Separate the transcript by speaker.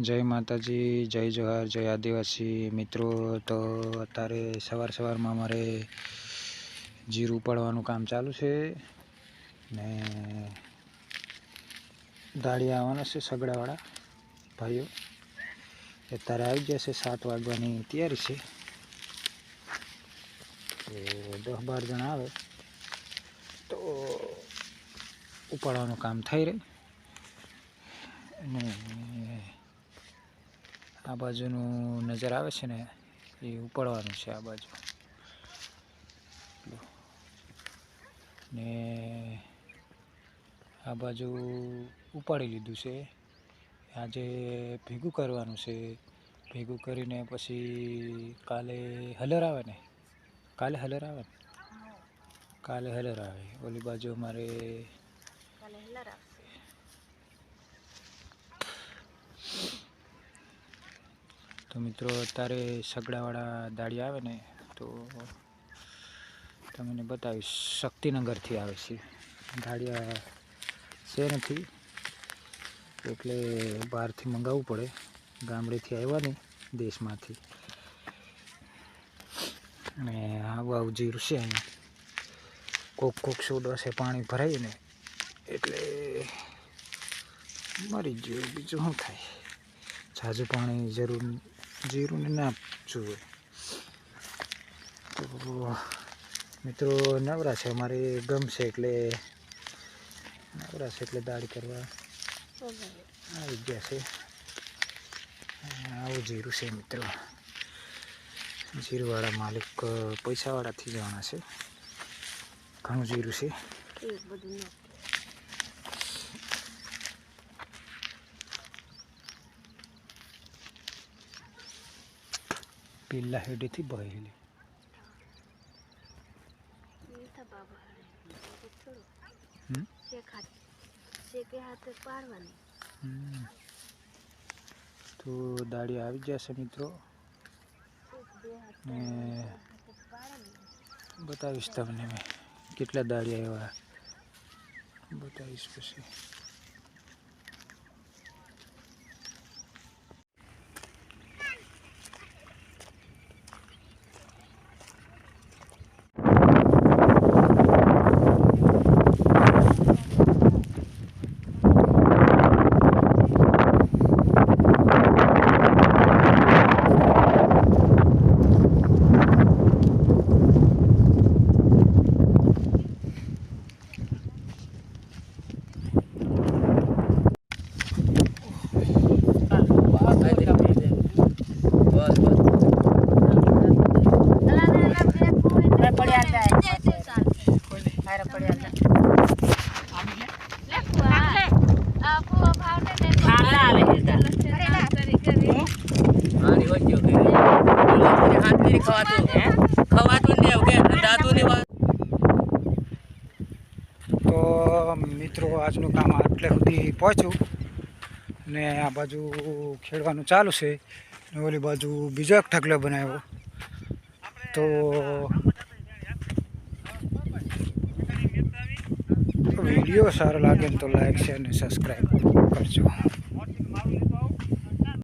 Speaker 1: જય માતાજી, જય જોહાર, જય આદિવાસી મિત્રો. તો અત્યારે સવાર સવારમાં અમારે જીરું ઉપાડવાનું કામ ચાલુ છે ને દાળી આવવાના છે સગડાવાળા ભાઈઓ. અત્યારે આવી છે સાત વાગવાની તૈયારી છે. દસ બાર જણા આવે. તો ઉપાડવાનું કામ થઈ રહે. અને આ બાજુનું નજર આવે છે ને, એ ઉપાડવાનું છે આ બાજુ. ને આ બાજુ ઉપાડી લીધું છે. આજે ભેગું કરવાનું છે. ભેગું કરીને પછી કાલે હલર આવે ને? કાલે હલર આવે ને? કાલે હલર આવે. ઓલી બાજુ અમારે તો મિત્રો, અત્યારે સગડાવાળા દાળી આવે ને, તો તમને બતાવીશ. શક્તિનગરથી આવે છે. દાળિયા છે નથી, એટલે બહારથી મંગાવવું પડે. ગામડેથી આવ્યા ને દેશમાંથી. અને આવું આવું જીરું છે અહીં. કોક કોક સોડો છે પાણી ભરાઈને, એટલે મરી ગયું. બીજું શું થાય? ઝાઝું પાણી જરૂર જીરું ને જુએ તો મિત્રો નવરા છે, અમારે ગમશે એટલે નવરા છે એટલે દાળ કરવા આવી ગયા છે. આવું જીરું છે મિત્રો. જીરુવાળા માલિક પૈસાવાળાથી જવાના છે. ઘણું જીરું છે. પેલા હેડેથી બહેલી? તો દાડી આવી જશે મિત્રો ને બતાવીશ તમને મેં કેટલા દાડિયા આવ્યા બતાવીશ પછી
Speaker 2: મારી હોય ગયો કે ખવાતું ખવાતું ને કે નહીં વાત
Speaker 1: તો મિત્રો, આજનું કામ આટલે સુધી પહોંચ્યું ને આ બાજુ ખેડવાનું ચાલુ છે ને ઓલી બાજુ બીજો એક ઢગલો બનાવ્યો. તો વીડિયો સારો લાગે ને તો લાઈક, શેર અને સબસ્ક્રાઈબ કરજો.